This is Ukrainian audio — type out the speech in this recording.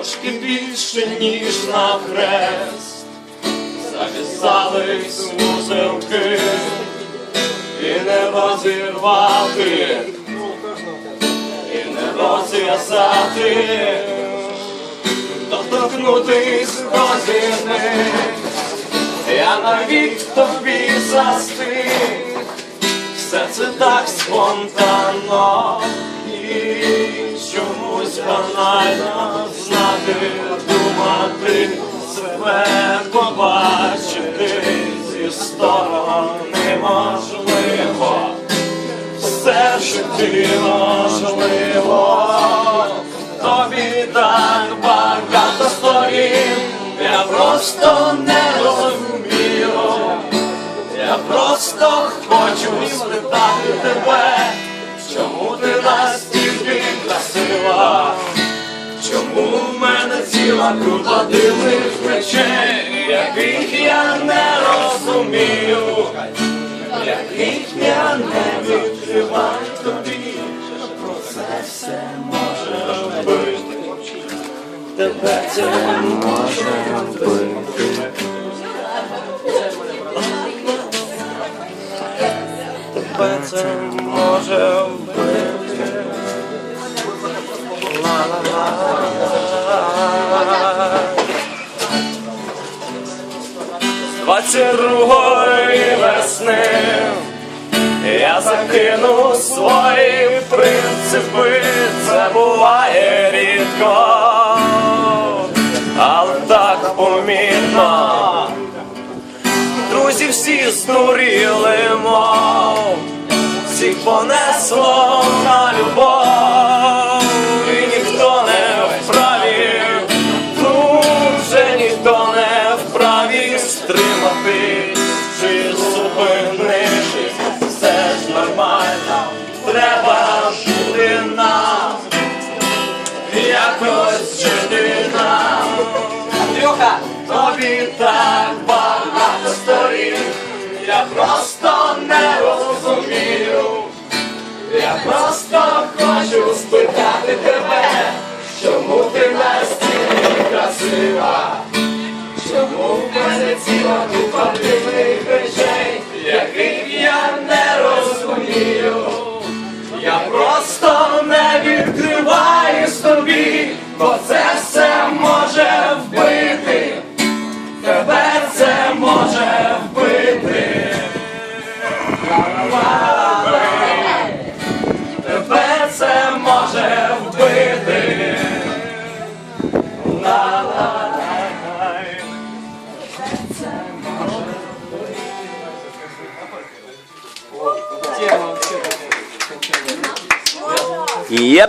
трошки більше, ніж на хрест, зав'язались вузелки і не розірвати, і не розв'язати, доторкнутись до зірни, я навік тобі застиг, все це так спонтанно і чомусь банально думати, себе побачити зі сторони можливо, все житті можливо, тобі так багато сторін, я просто не розумію. Я просто хочу спитати в мене ціла купа дивних речей, яких я не розумію, яких я не відкриваю тобі, про це все може вбити, тебе це може вбити. тебе це може вбити. Двадцять другої весни я закину свої принципи, це буває рідко, але так помітно. Друзі всі здуріли, мов всіх понесло на любов, тобі так багато сторін, я просто не розумію. Я просто хочу спитати тебе, чому ти настільки красива, чому в мене ціла купа дивних речей, яких я не розумію. Я просто не відкриваюсь тобі, бо це E